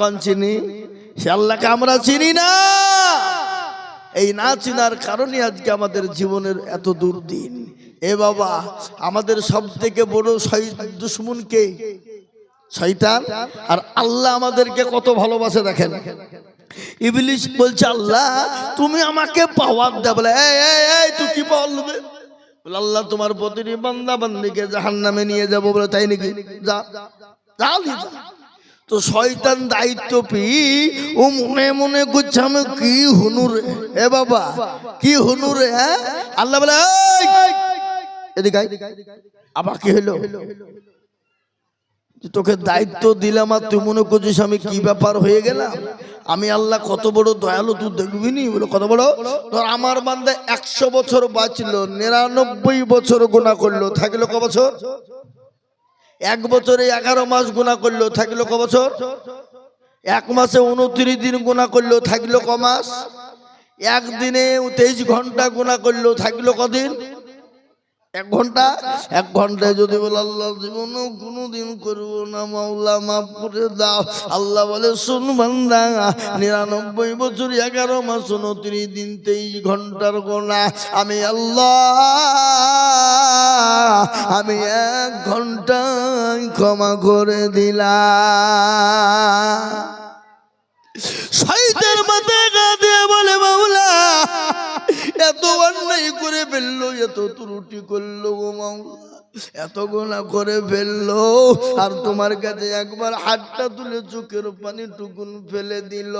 কন চিনি? সে আল্লাহকে আমরা চিনি না। এই না চিনার কারণে আজকে আমাদের জীবনের এত দুর্দিন। এ বাবা, আমাদের সব থেকে বড় শহীদ দুশ্মন কে শয়তান? আর আল্লাহ আমাদেরকে কত ভালোবাসে দেখেন। ইবলিশ বলছে, আল্লাহ, তুমি আমাকে পাওয়ার দে বলে, এই তুই কি পাওয়ার নেবে বলে, আল্লাহ তোমার প্রতিটি বান্দা বান্দিকে জাহান্নামে নিয়ে যাব। বলে, তাই নাকি? যা যা। তো শয়তান দায়িত্ব পি ও মনে মনে করছে আমি কি হুনুরে এ বাবা, কি হুনুরে হ্যাঁ? আল্লাহ বলে আবার কি হলো? তোকে দায়িত্ব দিলাম আর তুই মনে করছিস আমি কি ব্যাপার হয়ে গেলাম? আমি আল্লাহ কত বড় দয়ালু, তুই দেখবি নি? বলে, কত বড়? ধর, আমার বান্দা একশো বছর বাঁচলো, নিরানব্বই বছর গোনা করল, থাকল ক বছর? এক বছরে এগারো মাস গুণা করল থাকল ক বছর? এক মাসে উনত্রিশ দিন গুণা করল থাকল ক মাস? একদিনে তেইশ ঘণ্টা গুণা করল থাকল কদিন? এক ঘণ্টা? এক ঘন্টায় যদি বলে, আল্লাহ কোনোদিন করব না, মাওলা, মাফ করে দাও। আল্লাহ বলে, শুন বান্দা, নিরানব্বই বছর, এগারো মাস, উনত্রিশ দিন, তেইশ ঘণ্টার গোনা। আমি আল্লাহ, আমি এক ঘন্টায় ক্ষমা করে দিলাম। গা বলে, মাওলা এত অন্যায় করে ফেলল এত ত্রুটি করল গো মাওলা এত গোনা করে ফেলল, আর তোমার কাছে একবার হাতটা তুলে চোখের পানি টুকুন ফেলে দিল।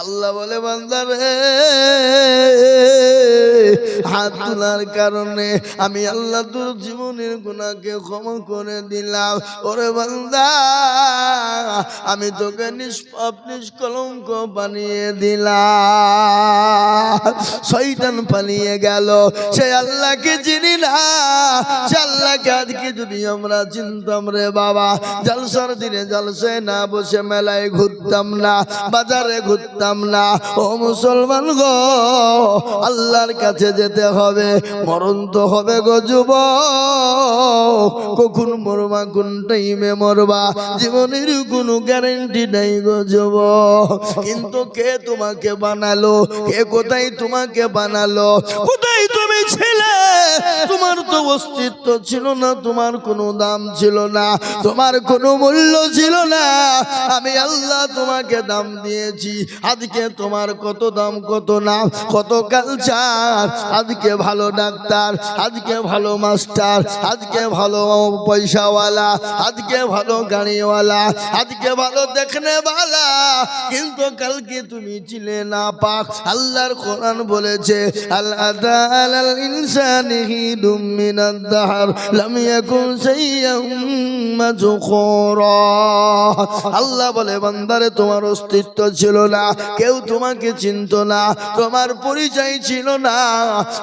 আল্লাহ বলে বান্দারে হাত তোলার কারণে আমি আল্লাহ তোর জীবনের গুণাকে ক্ষমা করে দিলাম। ওরে বান্দা, আমি তোকে নিষ্পাপ, নিষ্কলঙ্ক বানিয়ে দিলাম। শয়তান পালিয়ে গেল। সে আল্লাহকে চিনি না, সে আল্লাহকে আজকে যদি আমরা চিনতাম রে বাবা, জলসার দিনে জলসে না বসে মেলায় ঘুরতাম না, বাজারে ঘুরতাম না। ও মুসলমান গো, আল্লাহর কাছে যেতে হবে, মরণ তো হবে গো যুব কখন মরবা, কোন টাইমে মরবা, জীবনের কোনো গ্যারেন্টি নাই গো যুব কিন্তু কে তোমাকে বানালো, কে কোথায় তোমাকে বানালো? কোথায় তুমি ছিলে? তোমার তো অস্তিত্ব ছিল না। তোমার কোনো দাম ছিল না, তোমার কোনো মূল্য ছিল না। আমি আল্লাহ তোমাকে দাম দিয়েছি, আজকে তোমার কত দাম, কত নাম, কত কালচার আজকে ভালো ডাক্তার, আজকে ভালো মাস্টার, আজকে ভালো পয়সাওয়ালা, আজকে ভালো গাড়িওয়ালা, আজকে ভালো দেখনে বালা কিন্তু কালকে তুমি ছিলে না পাক আল্লাহর কোরআন বলেছে আল্লাহ আলাল ইনসানি হিদুম মিনাদ দাহর, লাম ইয়াকুন শাইয়্যাম মাজকুরা আল্লাহ বলে, বান্দারে, তোমার অস্তিত্ব ছিল না, কেউ তোমাকে চিনতো না, তোমার পরিচয় ছিল না।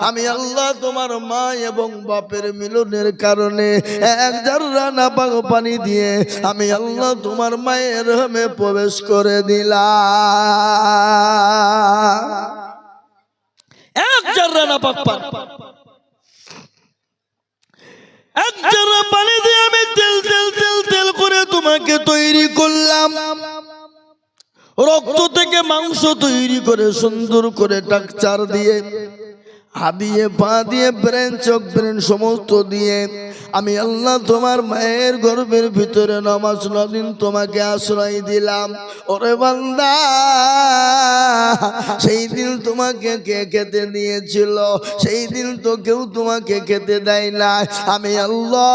আমি আল্লাহ তোমার মা এবং বাপের মিলনের কারণে এক জাররা না পাক পানি দিয়ে আমি আল্লাহ তোমার মায়ের রহমে প্রবেশ করে দিলাম। এক জাররা না পাক পানি। তেল তেল তেল তেল করে তোমাকে তৈরি করলাম। রক্ত থেকে মাংস তৈরি করে সুন্দর করে টাকচার দিয়ে হা দিয়ে পা দিয়ে ব্রেন, চোখ ব্রেন সমস্ত দিয়ে আমি আল্লাহ তোমার মায়ের গর্ভের ভিতরে নমাজ নদিন তোমাকে আশ্রয় দিলাম। ওরে বান্দা, সেই দিন তোমাকে কে খেতে দিয়েছিল? সেই দিন তো কেউ তোমাকে খেতে দেয় না আমি আল্লাহ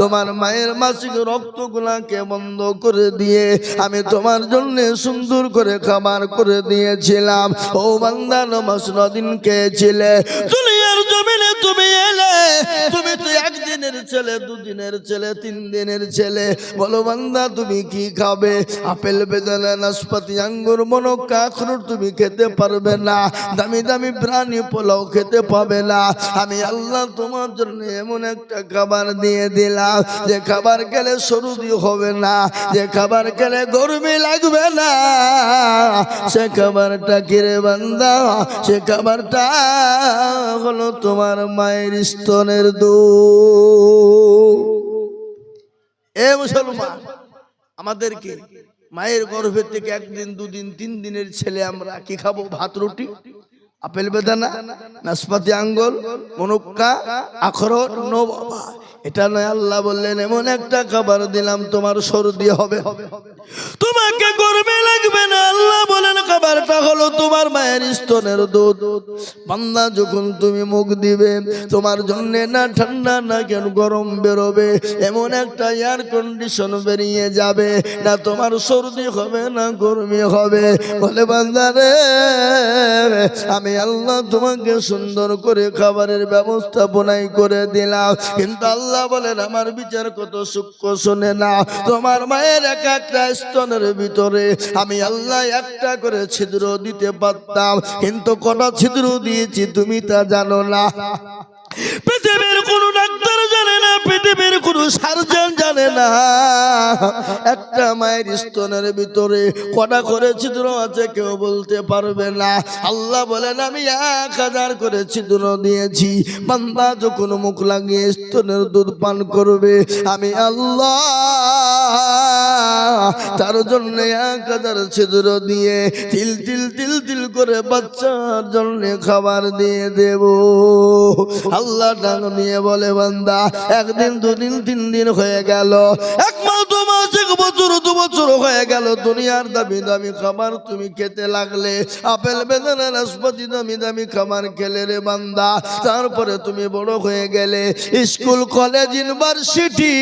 তোমার মায়ের মাসিক রক্তগুলাকে বন্ধ করে দিয়ে আমি তোমার জন্য সুন্দর করে খাবার করে দিয়েছিলাম। ও বান্দা, নমাজ নদিন খেয়েছিলে। দুনিয়ার জমিনে তুমি এলে, তুমি তো একদিনের ছেলে, দুদিনের ছেলে, তিন দিনের ছেলে। বলো বান্দা, তুমি কি খাবে? আপেল বেদানা, নাশপাতি, আঙ্গুর, মনক্কা, আখরোট তুমি খেতে পারবে না। দামি দামি প্রাণী পোলাও খেতে পাবে না। আমি আল্লাহ তোমার জন্য এমন একটা খাবার দিয়ে দিলাম। যে খাবার খেলে সরুদি হবে না, যে খাবার খেলে গরমে লাগবে না। সে খাবারটা কিরে বান্দা? সে খাবারটা হলো তোমার মায়ের স্তনের দুধ। এ মুসলমান, আমাদেরকে মায়ের গর্ভে থেকে একদিন, দুদিন, তিন দিনের ছেলে আমরা কি খাব? ভাত, রুটি? আপেল বেদানা? নাশপাতি আঙ্গুল মনুক্কা? আখরোট? নো বাবা এটা নয়, আল্লাহ বললেন, এমন একটা খাবার দিলাম, তোমার সর্দি হবে তোমাকে গরমে লাগবে না, আল্লাহ বলেন, খাবারটা হলো তোমার মায়ের স্তনের দুধ। বান্দা, যখন তুমি মুখ দিবে, তোমার জন্য না ঠান্ডা, না কেন গরম বেরোবে, এমন একটা এয়ার কন্ডিশন বেরিয়ে যাবে, না তোমার সর্দি হবে, না গরমি হবে। বলে, বান্দা রে, আমি আল্লাহ তোমাকে সুন্দর করে খাবারের ব্যবস্থাপনাই করে দিলাম, কিন্তু আল্লাহ বলেন, আমার বিচার কত সূক্ষ্ম শোনে না। তোমার মায়ের এক একটা স্তনের ভিতরে আমি আল্লাহ একটা করে ছিদ্র দিতে পারতাম। কিন্তু কটা ছিদ্র দিয়েছি তুমি তা জানো না। পৃথিবীর কোন না পৃথিবীর কোন সার্জন জানে না। একটা মায়ের স্তনের ভিতরে কটা করে ছিদ্র আছে কেউ বলতে পারবে না। আল্লাহ বলেন, আমি এক হাজার করে ছিদ্র দিয়েছি। বান্দা যখন মুখ লাগিয়ে স্তনের দুধ পান করবে, আমি আল্লাহ তার জন্য এক হাজার ছিদ্র দিয়ে তিল তিল তিল তিল করে বাচ্চার জন্য খাবার দিয়ে দেব। আল্লাহ ডাক নিয়ে বলে, বান্দা, একদিন, দুদিন, তিন দিন হয়ে গেল। এক মাস দু মাস এক বছর, দু বছর গেল। দুনিয়ার দামি দামি খাবার তুমি খেতে লাগলে। আপেল বেদানা নাশপাতি, দামি দামি খাবার খেলে রে বান্দা। তারপরে তুমি বড় হয়ে গেলে। স্কুল, কলেজ, ইউনিভার্সিটি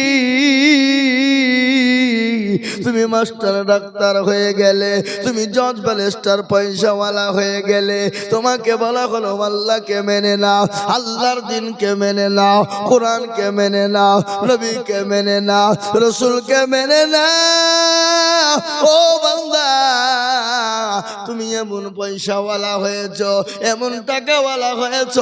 তুমি মাস্টার, ডাক্তার হয়ে গেলে, তুমি জজ ব্যারিস্টার পয়সাওয়ালা হয়ে গেলে, তোমাকে বলা হলো, আল্লাহকে মেনে নাও, আল্লাহর দিনকে মেনে নাও, কোরআনকে মেনে নাও, নবীকে মেনে নাও, রসুলকে মেনে নাও। ও বান্দা, তুমি এমন পয়সাওয়ালা হয়েছ, এমন টাকাওয়ালা হয়েছ,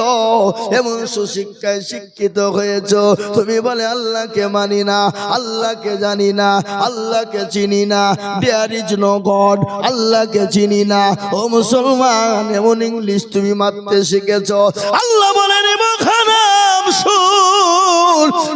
এমন সুশিক্ষায় শিক্ষিত হয়েছ, তুমি বলে, আল্লাহকে মানি না, আল্লাহকে জানি না আল্লাহকে চিনি না। দেয়ার ইজ নো গড আল্লাহকে চিনি না। ও মুসলমান, এমন ইংলিশ তুমি মারতে শিখেছ। আল্লাহ বলেন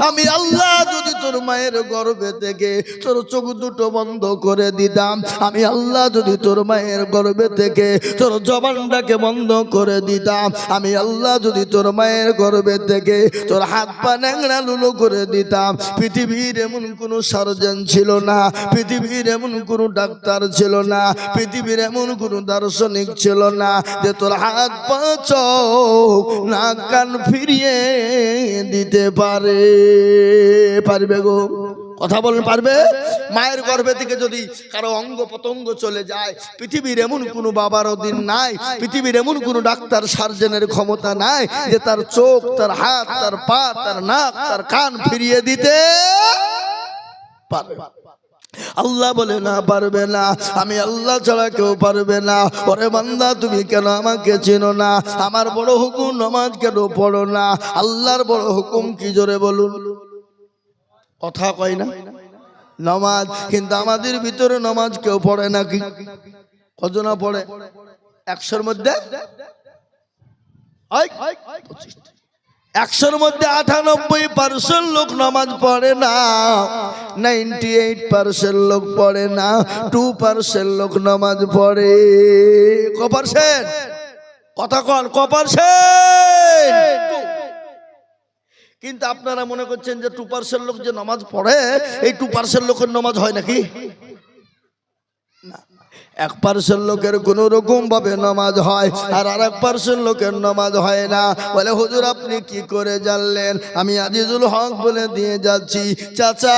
আমি আল্লাহ যদি তোর মায়ের গর্ভে থেকে তোর চোখ দুটো বন্ধ করে দিতাম, আমি আল্লাহ যদি তোর মায়ের গর্ভে থেকে তোর জবানটাকে বন্ধ করে দিতাম, আমি আল্লাহ যদি তোর মায়ের গর্ভে থেকে তোর হাত পা ন্যাংরা লুলো করে দিতাম, পৃথিবীর এমন কোনো সার্জন ছিল না। পৃথিবীর এমন কোনো ডাক্তার ছিল না, পৃথিবীর এমন কোনো দার্শনিক ছিল না যে তোর হাত পা নাক, কান ফিরিয়ে দিতে পারে। পারবে গো? কথা বলেন পারবে? মায়ের গর্ভে থেকে যদি কারও অঙ্গ পতঙ্গ চলে যায়, পৃথিবীর এমন কোনো বাবারও দিন নাই, পৃথিবীর এমন কোনো ডাক্তার সার্জনের ক্ষমতা নাই যে তার চোখ, তার হাত, তার পা, তার নাক, তার কান ফিরিয়ে দিতে পারবে। আল্লাহ বলে, না, পারবে না। আমি আল্লাহ ছাড়া কেউ পারবে না। ওরে বান্দা, তুমি কেন আমাকে চেনো না? আমার বড় হুকুম নমাজ কেন পড়ো না? আল্লাহর বড় হুকুম কি জোরে বলুন? কথা কয় না? নমাজ, কিন্তু আমাদের ভিতরে নমাজ কেউ পড়ে নাকি কজনা পড়ে? একশোর মধ্যে। একশোর মধ্যে আটানব্বই পার্সেন্ট লোক নামাজ পড়ে না, নাইনটি এইট পার্সেন্ট লোক পড়ে না, টু পার্সেন্ট লোক নামাজ পড়ে। ক পার্সেন্ট? কথা কন, ক পার্সেন্ট? কিন্তু আপনারা মনে করছেন যে টু পার্সেন্ট লোক যে নামাজ পড়ে, এই টু পার্সেন্ট লোকের নামাজ হয় নাকি? এক পার্সেন্ট লোকের কোন রকম ভাবে নামাজ হয় আর আর এক পার্সেন্ট লোকের নামাজ হয় না। বলে, হুজুর, আপনি কি করে জানলেন? আমি আজিজুল হক বলে দিয়ে যাচ্ছি। চাচা,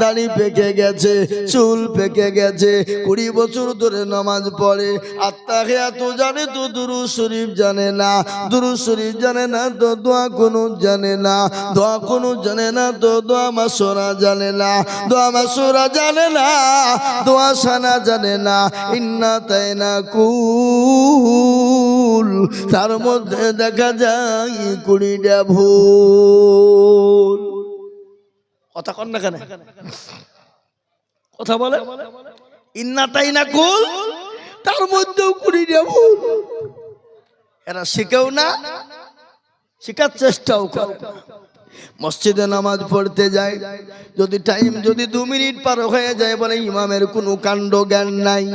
দাড়ি পেকে গেছে, চুল পেকে গেছে, কুড়ি বছর ধরে নামাজ পড়ে। আত্মাকে এত জানে তো দুরু শরীফ জানে না। দুরু শরীফ জানে না তো, দোয়া কোনো জানে না। দোয়া কোনো জানে না তো, দোয়া মাসোরা জানে না। দোয়া মাসোরা জানে না দোয়া সানা জানে না, ইন্না তাই না কুল। তার মধ্যে দেখা যায় কুড়িটা ভুল। কথা কন না কেন? কথা বলে? ইন্না তাই না কুল, তার মধ্যেও কুড়িটা ভুল। এরা শিখেও না, শিখার চেষ্টাও করে। মসজিদে নামাজ পড়তে যায়। যদি টাইম যদি দু মিনিট পার হয়ে যায় বলে ইমামের কোনো কাণ্ড জ্ঞান নাই।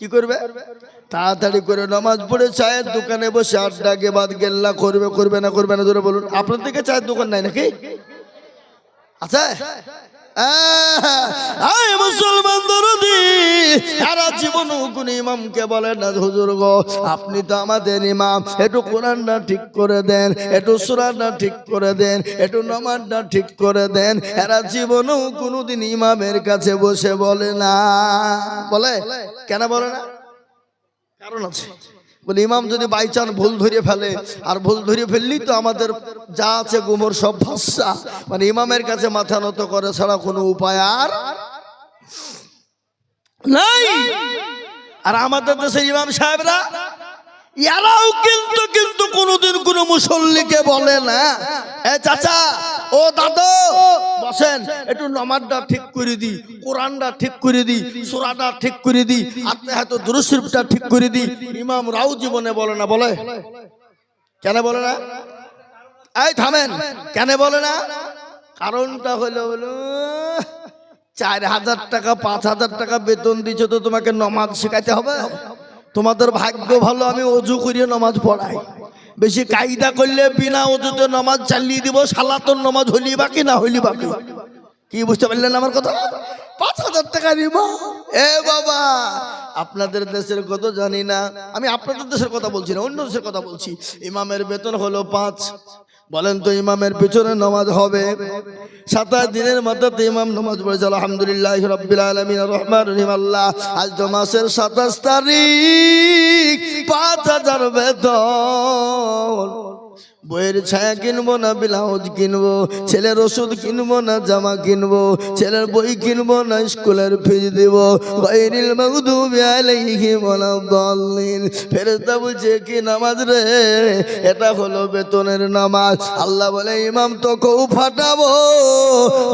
কি করবে? তাড়াতাড়ি করে নামাজ পড়ে চায়ের দোকানে বসে আড্ডা বাদ গেল্লা, করবে করবে না করবে না ধরে বলুন। আপনার থেকে চায়ের দোকান নাই নাকি? আছে? আয় মুসলমান দরদি, সারা জীবন কোন ইমামকে বলে না, হুজুর গো, আপনি তো আমাদের ইমাম। একটু কোরআনটা ঠিক করে দেন, একটু সুরানটা ঠিক করে দেন, একটু নামাজটা ঠিক করে দেন এরা জীবনও কোনোদিন ইমামের কাছে বসে বলে না। বলে? কেন বলে না? কারণ আছে। বলে ইমাম যদি বাই চান ভুল ধরিয়ে ফেলে আর ভুল ধরিয়ে ফেললেই তো আমাদের যা আছে গুমর সব ভাষা। মানে ইমামের কাছে মাথা নত করে ছাড়া কোনো উপায় আর নাই। আর আমাদের দেশের ইমাম সাহেবরা এরাও কিন্তু কিন্তু কোনোদিন কোনো মুসল্লিকে বলে না। এ চাচা, ও দাদু, বসেন, একটু নমাজটা ঠিক করে দি কোরআনটা ঠিক করে দি সুরাটা ঠিক করে দি আপনি হয়তো দুরুশরীফটা ঠিক করে দি ইমাম রাও জীবনে বলে না, বলে? কেন বলে না? এই থামেন, কেন বলে না? কারণটা হলো হলো, চার হাজার টাকা, পাঁচ হাজার টাকা বেতন দিচ্ছ তো তোমাকে নমাজ শেখাতে হবে? তোমাদের ভাগ্য ভালো, আমি অজু করিয়ে নমাজ পড়াই। বেশি কায়দা করলে বিনা অজুতে নমাজ চালিয়ে দিব, সালাতন নমাজ হলি বাকি না হইলি বাকি কি? বুঝতে পারলেন আমার কথা? পাঁচ হাজার টাকা দিব। এ বাবা, আপনাদের দেশের কত জানি না। আমি আপনাদের দেশের কথা বলছি না, অন্য দেশের কথা বলছি। ইমামের বেতন হলো পাঁচ। বলেন তো ইমামের পিছনে নামাজ হবে। সাতাশ দিনের মাথাতে ইমাম নামাজ পড়েছে, আলহামদুলিল্লাহ রব্বিল আলমিন রহমান রহিম, আল্লাহ। আজ তো মাসের সাতাশ তারিখ, পাঁচ হাজার বেতন। বইয়ের ছায়া কিনবো না ব্লাউজ কিনবো, ছেলের ওষুধ কিনবো না জামা কিনবো, ছেলের বই কিনবো না স্কুলের ফিজ দিব। বাইরিল মাগদুবি আলাইহিম ওয়ালাদ-দাল্লিন ফেরেশতা বলছে, কি নামাজ রে? এটা হলো বেতনের নামাজ। আল্লাহ বলে, ইমাম তো কৌ ফাটাবো,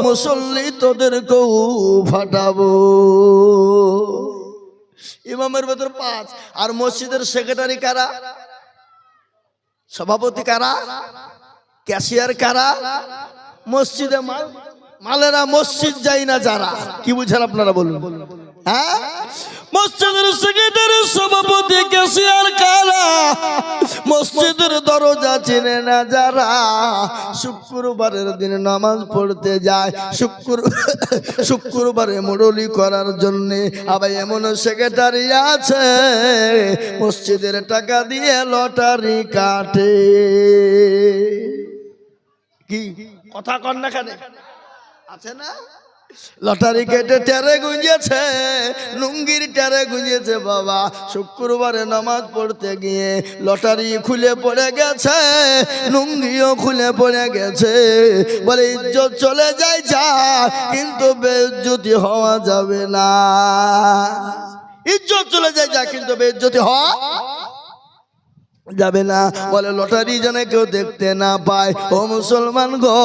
মুসল্লি তোদের কৌ ফাটাবো। ইমামের বেতন পাঁচ, আর মসজিদের সেক্রেটারি কারা? সভাপতি কারা? ক্যাশিয়ার কারা? মসজিদে মালেরা মসজিদ যাই না যারা। কি বুঝেন আপনারা বলুন? হ্যাঁ? মসজিদের সেক্রেটারি সভাপতি ক্যাশিয়ার কারা মসজিদের দরজা চিনে না যারা, শুক্রবারের দিন নামাজ পড়তে যায়। শুক্র শুক্রবারে মুরলি করার জন্য আবার এমন সেক্রেটারি আছে। মসজিদের টাকা দিয়ে লটারি কাটে। কি? কথা কন না আছে না? লটারি কেটে টেরে গুঁজেছে, লুঙ্গির টেরে গুঁজেছে বাবা। শুক্রবারে নামাজ পড়তে গিয়ে লটারি খুলে পড়ে গেছে, লুঙ্গিও খুলে পড়ে গেছে। বলে, ইজ্জত চলে যায় যা, কিন্তু বেজ্জতি হওয়া যাবে না। ইজ্জত চলে যায় যা, কিন্তু বেজ্জতি হওয়া যাবে না। বলে, লটারি যেন কেউ দেখতে না পায়। ও মুসলমান গো,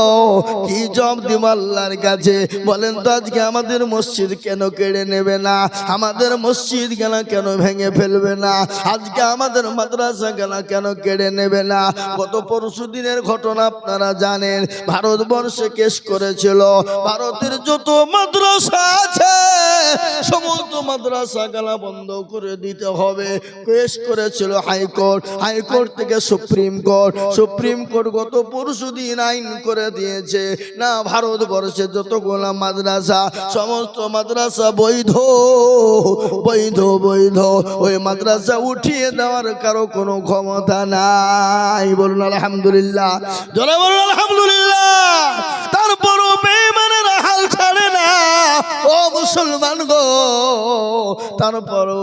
কি জব দিব আল্লাহর কাছে? বলেন তো, আজকে আমাদের মসজিদ কেন কেড়ে নেবে না? আমাদের মসজিদ কেন কেন ভেঙে ফেলবে না? আজকে আমাদের মাদ্রাসা কেন কেন কেড়ে নেবে না? গত পরশু দিনের ঘটনা আপনারা জানেন। ভারতবর্ষে কেস করেছিল। ভারতের যত মাদ্রাসা আছে সমস্ত মাদ্রাসা গেলা বন্ধ করে দিতে হবে। কেস করেছিল হাইকোর্ট। হাইকোর্ট থেকে সুপ্রিম কোর্ট। সুপ্রিম কোর্ট গত পরশু দিন আইন করে দিয়েছে। না, ভারতবর্ষে যতগুলা মাদ্রাসা, সমস্ত মাদ্রাসা বৈধ বৈধ বৈধ। ওই মাদ্রাসা উঠিয়ে দেওয়ার কারও কোনো ক্ষমতা নাই। বলুন, আলহামদুলিল্লাহ। বলুন, আলহামদুলিল্লাহ। তারপরও মুসলমান গো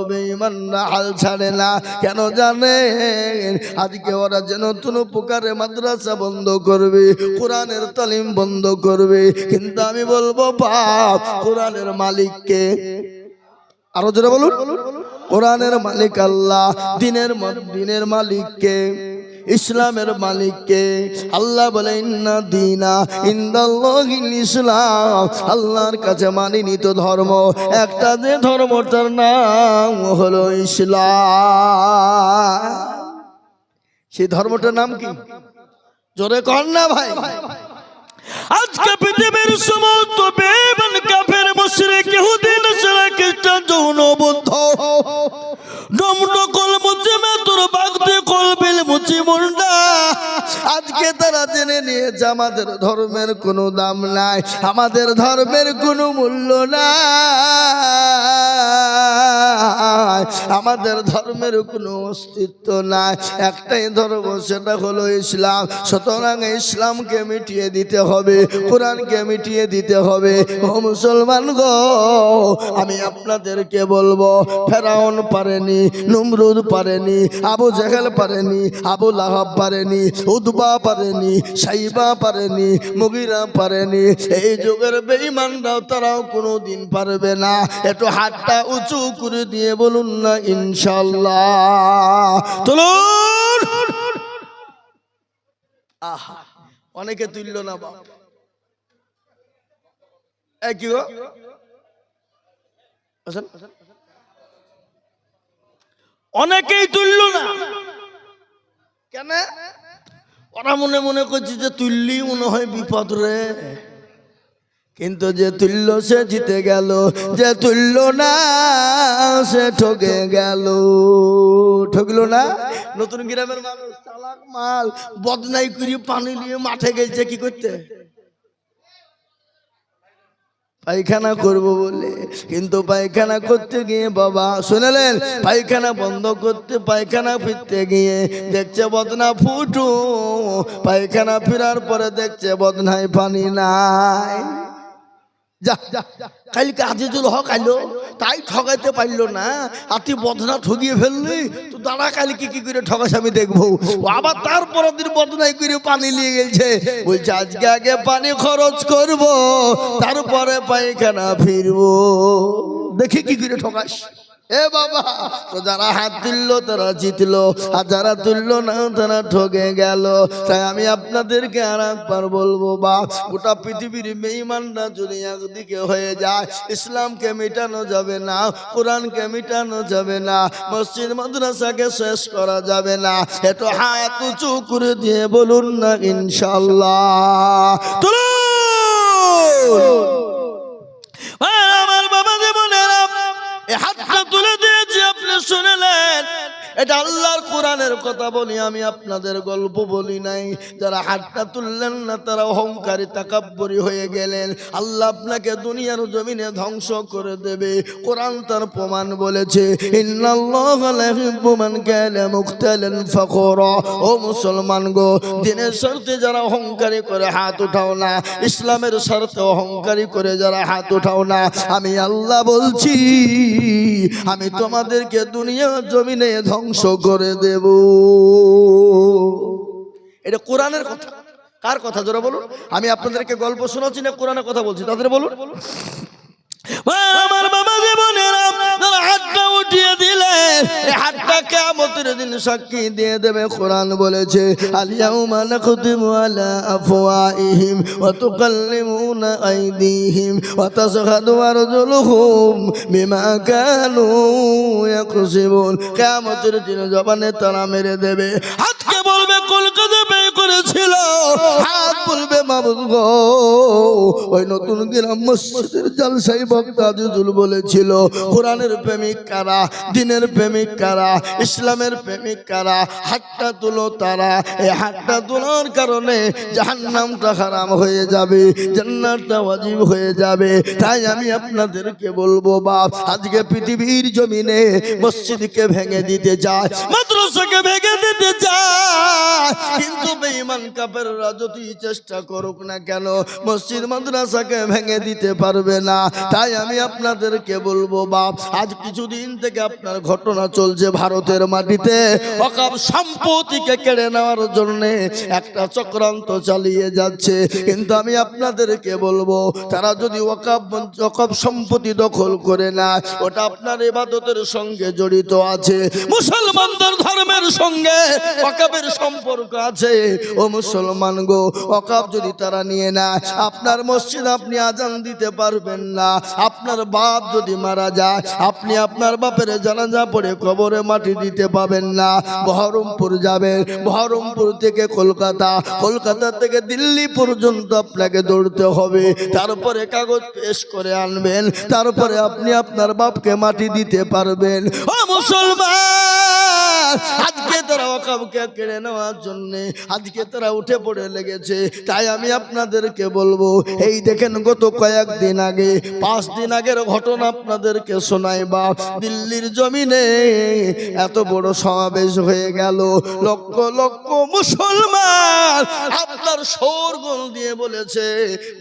বেঈমানরা হাল ছাড়ে না। কেন জানে? আজকে ওরা যে নতুন প্রকারে মাদ্রাসা বন্ধ করবে, কোরআনের তালিম বন্ধ করবে। কিন্তু আমি বলব বাপ কোরআনের মালিককে। আরও জোরে বলুন। কোরআনের মালিক আল্লাহ, দিনের দিনের মালিককে। ইসলামের মালিককে আল্লাহ বলে, ইন্না দিনা ইন্দাল্লাহিল ইসলাম। আল্লাহর কাছে মানিনিত ধর্ম। একটা যে ধর্মটার নাম হলো ইসলাম। সেই ধর্মটার নাম কি? জোরে কর না ভাই। আজকে পৃথিবীর সমস্ত আজকে তারা জেনে নিয়েছে, আমাদের ধর্মের কোনো দাম নাই, আমাদের ধর্মের কোনো মূল্য নাই, আমাদের ধর্মের কোনো অস্তিত্ব নাই। একটাই ধর্ম, সেটা হলো ইসলাম। সুতরাং ইসলামকে মিটিয়ে দিতে হবে, কোরআনকে মিটিয়ে দিতে হবে। ও মুসলমান গো, আমি আপনাদেরকে বলব, ফেরাউন পারেনি, নমরুদ পারেনি, আবু জেহেল পারেনি, আবু লাহাব পারেনি উদবা পারেনি, সাইবা পারেনি, মুগিরা পারেনি। এই যুগের বেঈমানরাও তারাও কোনো দিন পারবে না। একটু হাতটা উঁচু করে দিয়ে বলুন না ইনশাল্লাহ অনেকে তুললো না কি অনেকেই তুলল না। কেন? ওরা মনে মনে করছে যে তুললি মনে হয় বিপদ রে। কিন্তু যে তুলল সে জিতে গেল, যে তুলল না সে ঠকে গেল। ঠকলো না? নতুন গ্রামের মানুষ চালাক মাল, বদনাই করি পানি নিয়ে মাঠে গেছে, কি করতে? পায়খানা করব বলে। কিন্তু পায়খানা করতে গিয়ে বাবা, শুনেলেন? পায়খানা বন্ধ করতে পায়খানা ফিরতে গিয়ে দেখছে বদনা ফুটু। পায়খানা ফেরার পরে দেখছে বদনায় পানি নাই। যা কালকে আজিজুল হক আইলো, তাই ঠগাইতে পারল না। আর তুই বদনা ঠগিয়ে ফেললি, তো দাঁড়া কালকে কি করে ঠগাস আমি দেখব? আবার তারপরের দিন বদনাই করে পানি নিয়ে গেছে বলছে, আজকে আগে পানি খরচ করব, তারপরে পায়খানা ফিরবো। দেখি কি করে ঠগাস। এ বাবা, তো যারা হাত তুললো, তারা জিতলো। আর যারা তুললো না, তারা ঠকে গেল। তাই আমি আপনাদেরকে আর একবার বলব, বা গোটা পৃথিবীর মেইমানরা যদি একদিকে হয়ে যায়, ইসলামকে মেটানো যাবে না, কোরআনকে মেটানো যাবে না, মসজিদ, মাদ্রাসাকে শেষ করা যাবে না একটু হাত উঁচু করে দিয়ে বলুন না ইনশাল্লাহ আমার বাবা জীবনেরা এই হাতটা তুলে দিয়েছি আপনি শুনলেন? এটা আল্লাহর কোরআনের কথা বলি, আমি আপনাদের গল্প বলি নাই। যারা হাতটা তুললেন না, তারা অহংকারী, তাকাব্বরি হয়ে গেলেন। আল্লাহ আপনাকে দুনিয়ার জমিনে ধ্বংস করে দেবে। কোরআন তার প্রমাণ বলেছে ও মুসলমান গো, দিনের যারা অহংকারী করে হাত উঠাও না, ইসলামের স্বার্থে অহংকারী করে যারা হাত উঠাও না, আমি আল্লাহ বলছি, আমি তোমাদেরকে দুনিয়ার জমিনে ধ্বংস করে দেব। এটা কোরআনের কথা। কার কথা? জোরা বলুন। আমি আপনাদেরকে গল্প শোনাচ্ছি না কোরআনের কথা বলছি। তাদের বলুন। আমার বাবা জীবনের যারা হাতটা উঠিয়ে এই হাতটা কেমতের দিন সাক্ষী দিয়ে দেবে, কোরআন বলেছে আলিয়াউমা নাখতিমু আলা আফওয়াইহিম ওয়া তুকাল্লিমুনা আইদিহিম ওয়া তাশহাদু আরজুলুহুম বিমা কানু ইয়াকসিবুন। কিয়ামতের দিন জবানে তারা মেরে দেবে, হাতকে বলবে কলকাতা ব্যয় করেছিল? হাত বলবে মাবুদ গো, ওই নতুন গ্রাম মসজিদের জালসাই বক্তা জুজুল বলেছিল, কোরআনের প্রেমিক কারা, দিনের প্রেমিক কারা, ইসলামের প্রেমিক কারা, হাতটা তুলো তারা, এই হাতটা তোলার কারণে জাহান্নামটা হারাম হয়ে যাবে, জান্নাতটা ওয়াজিব হয়ে যাবে। তাই আমি আপনাদেরকে বলব, বাপ, আজকে পৃথিবীর জমিনে মসজিদকে ভেঙে দিতে যায় মাদ্রাসাকে ভেঙে দিতে যায় কিন্তু বেঈমান কাপেররা যতই চেষ্টা করুক না কেন, মসজিদ মাদ্রাসাকে ভেঙে দিতে পারবে না। তাই আমি আপনাদেরকে বলব, বাপ, আজ কিছুদিন থেকে আপনার ঘটনা চলছে ভারতের মাটিতে। অকাপ সম্পত্তিকে কেড়ে নেওয়ার জন্য একটা চক্রান্ত চালিয়ে যাচ্ছে। কিন্তু আমি আপনাদেরকে বলব, তারা যদি ওকাপ ওকাপ সম্পত্তি দখল করে না ওটা আপনার ইবাদতের সঙ্গে জড়িত আছে। মুসলমানদের ধর্মের সঙ্গে ওকাপের সম্পর্ক আছে। ও মুসলমান গো, অকাপ যদি তারা নিয়ে নেয়, আপনার মসজিদ আপনি আজান দিতে পারবেন না। আপনার বাপ যদি মারা যায়, আপনি আপনার বাপের জানাজা পড়ে কবরে মাটি দিতে পাবেন না। বহরমপুর যাবেন, বহরমপুর থেকে কলকাতা কলকাতা থেকে দিল্লি পর্যন্ত আপনাকে দৌড়তে হবে। তারপরে কাগজ পেশ করে আনবেন, তারপরে আপনি আপনার বাপকে মাটি দিতে পারবেন। ও মুসলমান! আজকে তারা অকাবকে কেড়ে নেওয়ার জন্য আজকে তারা উঠে পড়ে লেগেছে। তাই আমি আপনাদেরকে বলব, এই দেখেন গত কয়েকদিন আগে, পাঁচ দিন আগের ঘটনা আপনাদেরকে শোনাই বা দিল্লির জমিনে এত বড় সমাবেশ হয়ে গেল। লক্ষ লক্ষ মুসলমান আপনার শোরগোল দিয়ে বলেছে,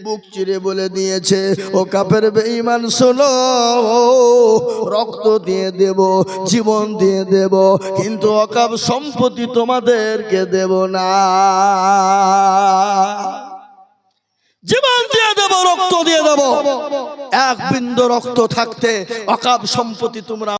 বুক চিরে বলে দিয়েছে, ও কাপের বেঈমান শোনো, রক্ত দিয়ে দেব, জীবন দিয়ে দেব কিন্তু অকাপ সম্পত্তি তোমাদেরকে দেব না। জীবন দিয়ে দেব, রক্ত দিয়ে দেব। এক বিন্দু রক্ত থাকতে অকাব সম্পত্তি তোমরা